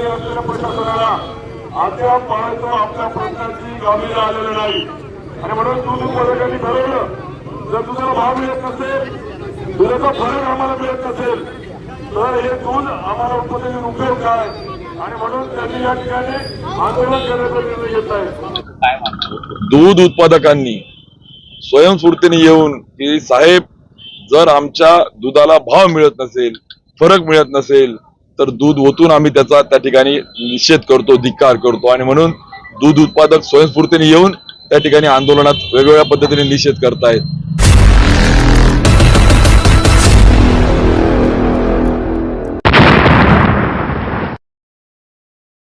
केंद्राच्या असलेल्या प्रशासनाला अद्याप पाहायचं आपल्या प्रश्नाची गांभीर्य आलेलं नाही. आणि म्हणून दूध उत्पादकांनी ठरवलं जर दुधाला भाव मिळत नसेल दुधाचा फरक आम्हाला मिळत नसेल तर हे दूध आम्हाला उत्पादन उपयोग काय? आणि म्हणून त्यांनी या ठिकाणी आंदोलन करण्याचा निर्णय घेत आहे. दूध उत्पादकांनी स्वयंस्फूर्तीने येऊन की साहेब जर आमच्या दुधाला भाव मिळत नसेल फरक मिळत नसेल तर दूध ओतून आम्ही त्याचा त्या ठिकाणी निषेध करतो धिक्कार करतो. आणि म्हणून दूध उत्पादक स्वयंस्फूर्तीने येऊन त्या ठिकाणी आंदोलनात वेगवेगळ्या पद्धतीने निषेध करतायत.